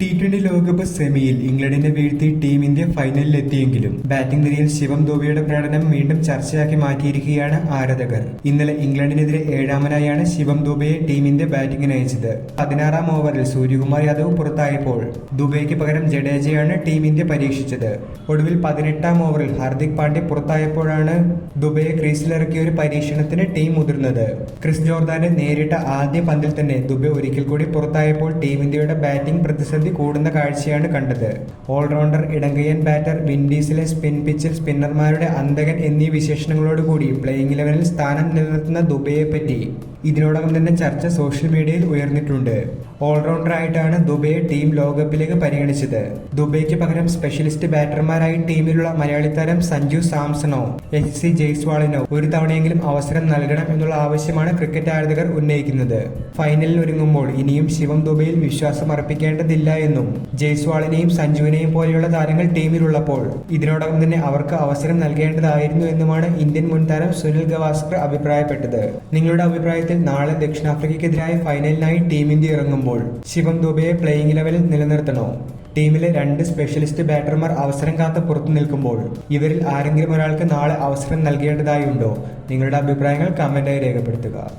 T twenty ലോകകപ്പ് സെമിയിൽ ഇംഗ്ലണ്ടിനെ വീഴ്ത്തി ടീം ഇന്ത്യ ഫൈനലിലെത്തിയെങ്കിലും ബാറ്റിംഗ് നിരയിൽ ശിവം ദോബിയുടെ പ്രകടനം വീണ്ടും ചർച്ചയാക്കി മാറ്റിയിരിക്കുകയാണ് ആരാധകർ. ഇന്നലെ ഇംഗ്ലണ്ടിനെതിരെ ഏഴാമനായാണ് ശിവം ദുബെയെ ടീം ഇന്ത്യ ബാറ്റിംഗിന് അയച്ചത്. പതിനാറാം ഓവറിൽ സൂര്യകുമാർ യാദവ് പുറത്തായപ്പോൾ ദുബൈക്ക് പകരം ജഡേജയാണ് ടീം ഇന്ത്യ പരീക്ഷിച്ചത്. ഒടുവിൽ പതിനെട്ടാം ഓവറിൽ ഹാർദിക് പാണ്ഡ്യ പുറത്തായപ്പോഴാണ് ദുബൈയെ ക്രീസിലിറക്കിയ ഒരു പരീക്ഷണത്തിന് ടീം മുതിർന്നത്. ക്രിസ് ജോർദാനെ നേരിട്ട ആദ്യ പന്തിൽ തന്നെ ദുബൈ ഒരിക്കൽ കൂടി പുറത്തായപ്പോൾ ടീം ഇന്ത്യയുടെ ബാറ്റിംഗ് പ്രതിസന്ധി കൂടുന്ന കാഴ്ചയാണ് കണ്ടത്. ഓൾറൗണ്ടർ ഇടങ്കയ്യൻ ബാറ്റർ വിൻഡീസിലെ സ്പിൻ പിച്ചിൽ സ്പിന്നർമാരുടെ അന്തകൻ എന്നീ വിശേഷണങ്ങളോടുകൂടി പ്ലേയിങ് ഇലവനിൽ സ്ഥാനം നിലനിർത്തുന്ന ദുബെയെ പറ്റി ഇതിനോടകം തന്നെ ചർച്ച സോഷ്യൽ മീഡിയയിൽ ഉയർന്നിട്ടുണ്ട്. ഓൾറൗണ്ടറായിട്ടാണ് ദുബൈ ടീം ലോകകപ്പിലേക്ക് പരിഗണിച്ചത്. ദുബൈക്ക് പകരം സ്പെഷ്യലിസ്റ്റ് ബാറ്റർമാരായി ടീമിലുള്ള മലയാളി താരം സഞ്ജു സാംസണോ എച്ച് സി ജയ്സ്വാളിനോ ഒരു തവണയെങ്കിലും അവസരം നൽകണം എന്നുള്ള ആവശ്യമാണ് ക്രിക്കറ്റ് ആരാധകർ ഉന്നയിക്കുന്നത്. ഫൈനലിൽ ഒരുങ്ങുമ്പോൾ ഇനിയും ശിവം ദുബൈയിൽ വിശ്വാസം അർപ്പിക്കേണ്ടതില്ല എന്നും ജയ്സ്വാളിനെയും സഞ്ജുവിനെയും പോലെയുള്ള താരങ്ങൾ ടീമിലുള്ളപ്പോൾ ഇതിനോടകം തന്നെ അവർക്ക് അവസരം നൽകേണ്ടതായിരുന്നു എന്നുമാണ് ഇന്ത്യൻ മുൻ താരം സുനിൽ ഗവാസ്കർ അഭിപ്രായപ്പെട്ടത്. നിങ്ങളുടെ അഭിപ്രായത്തിൽ നാളെ ദക്ഷിണാഫ്രിക്കയ്ക്കെതിരായ ഫൈനലിനായി ടീം ഇന്ത്യ ഇറങ്ങുമ്പോൾ ശിവം ദുബെയെ പ്ലേയിങ് ലെവലിൽ നിലനിർത്തണോ? ടീമിലെ രണ്ട് സ്പെഷ്യലിസ്റ്റ് ബാറ്റർമാർ അവസരം കാത്ത് പുറത്തു നിൽക്കുമ്പോൾ ഇവരിൽ ആരെങ്കിലും ഒരാൾക്ക് നാളെ അവസരം നൽകേണ്ടതായുണ്ടോ? നിങ്ങളുടെ അഭിപ്രായങ്ങൾ കമന്റായി രേഖപ്പെടുത്തുക.